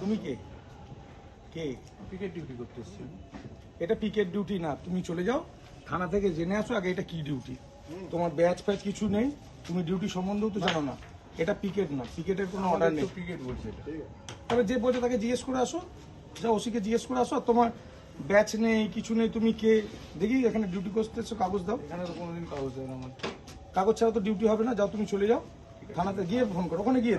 তুমি কে? কে? Picket duty করতে এসেছি এটা পিকেট ডিউটি না তুমি চলে যাও থানা থেকে জেনে আসো আগে এটা কি ডিউটি তোমার ব্যাচ ফ্যাচ কিছু নেই তুমি ডিউটি সম্বন্ধেও তো জানো না। এটা পিকেট না পিকেটের কোনো অর্ডার নেই। পিকেট বলছে এটা। তবে যে বলছে তাকে জিজ্ঞেস করে আসো যা ওসিকে জিজ্ঞেস করে আসো আর তোমার ব্যাচ নেই কিছু নেই তুমি কে? দেখি এখানে ডিউটি করতে কাগজ দাও। এখানে তো কোনোদিন কাগজ দেয় না আমার। কাগজ ছাড়া তো ডিউটি হবে না যাও তুমি চলে যাও। থানাতে গিয়ে ফোন করো ওখানে গিয়ে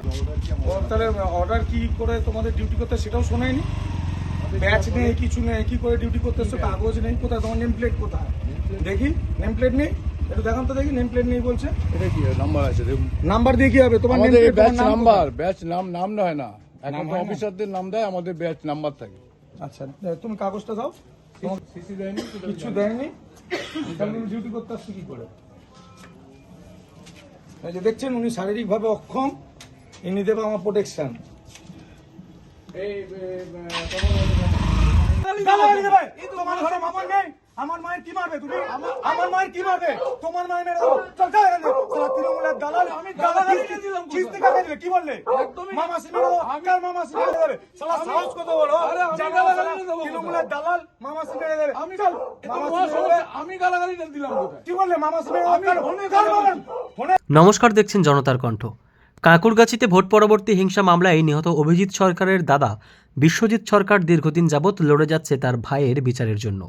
তাহলে অর্ডার কি করে তোমাদের ডিউটি করতে সেটাও শোনায়নি ব্যাচ নেই কিছু নেই কি করে ডিউটি করতে এসছো কাগজ নেই কোথায় তোমার নেম প্লেট কোথায় দেখি নেম প্লেট নেই একটু দেখান তো দেখি নেম প্লেট নেই বলছে এটা কি নাম্বার আছে নাম্বার দিয়ে কি হবে তোমার ব্যাচ নাম্বার ব্যাচ নাম নাম নয় না এখন তো অফিসারদের নাম দেয় আমাদের ব্যাচ নাম্বার থাকে আচ্ছা তুমি কাগজটা দাও সিসি দেয়নি ডিউটি করতে আসছো কি করে এই যে দেখছেন উনি শারীরিকভাবে অক্ষম ইনি দেবে আমার প্রোটেকশন তোমার ঘরে মামার নেই আমার মায়ের কি মারবে তুমি? আমার মায়ের কি মারবে? তোমার মায়ের মেরে দেবো। চল চল এখান থেকে। তৃণমূলের দালাল আমি দালাল কিস্তি কাকে দিলে কি বললে? মামা সি মেরে দেবো। কার মামা মেরে দেবে? শালা সাহস কত বলো? তৃণমূলের দালাল মামা সি মেরে দেবে। আমি গালাগালি দিলাম কি বললে মামা নমস্কার দেখছেন জনতার কণ্ঠ। কাঁকুরগাছিতে ভোট পরবর্তী হিংসা মামলায় নিহত অভিজিৎ সরকারের দাদা বিশ্বজিৎ সরকার দীর্ঘদিন যাবৎ লড়ে যাচ্ছে তার ভাইয়ের বিচারের জন্য।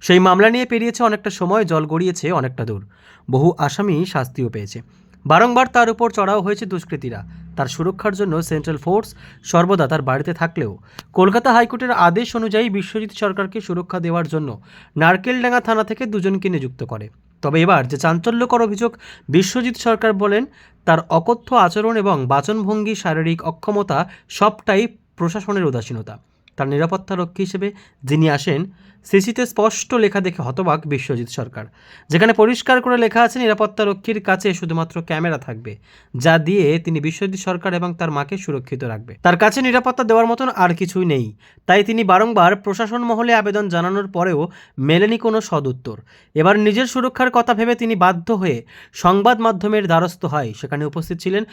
সেই মামলা নিয়ে পেরিয়েছে অনেকটা সময় জল গড়িয়েছে অনেকটা দূর। বহু আসামি শাস্তিও পেয়েছে। বারংবার তার উপর চড়াও হয়েছে দুষ্কৃতীরা। তার সুরক্ষার জন্য সেন্ট্রাল ফোর্স সর্বদা তার বাড়িতে থাকলেও। কলকাতা হাইকোর্টের আদেশ অনুযায়ী বিশ্বজিৎ সরকারকে সুরক্ষা দেওয়ার জন্য নারকেলডাঙ্গা থানা থেকে দুজনকে নিযুক্ত করে। তবে এবার যে চাঞ্চল্যকর অভিযোগ বিশ্বজিৎ সরকার বলেন, তার অকথ্য আচরণ এবং বাচনভঙ্গি, শারীরিক অক্ষমতা সবটাই প্রশাসনের উদাসীনতা। তার নিরাপত্তারক্ষী হিসেবে যিনি আসেন, সিসিতে স্পষ্ট লেখা দেখে হতবাক বিশ্বজিৎ সরকার। যেখানে পরিষ্কার করে লেখা আছে নিরাপত্তারক্ষীর কাছে শুধুমাত্র ক্যামেরা থাকবে, যা দিয়ে তিনি বিশ্বজিৎ সরকার এবং তার মাকে সুরক্ষিত রাখবে। তার কাছে নিরাপত্তা দেওয়ার মতন আর কিছুই নেই। তাই তিনি বারংবার প্রশাসন মহলে আবেদন জানানোর পরেও মেলেনি কোনো সদুত্তর। এবার নিজের সুরক্ষার কথা ভেবে তিনি বাধ্য হয়ে সংবাদ মাধ্যমের দ্বারস্থ হয়। সেখানে উপস্থিত ছিলেন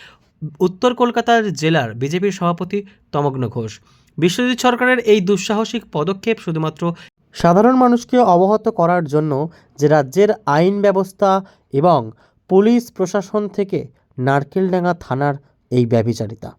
উত্তর কলকাতার জেলার বিজেপির সভাপতি তমগ্ন ঘোষ। বিশ্বজিৎ সরকারের এই দুঃসাহসিক পদক্ষেপ শুধুমাত্র সাধারণ মানুষকে অবহত করার জন্য যে রাজ্যের আইন ব্যবস্থা এবং পুলিশ প্রশাসন থেকে নারকেলডাঙ্গা থানার এই ব্যভিচারিতা।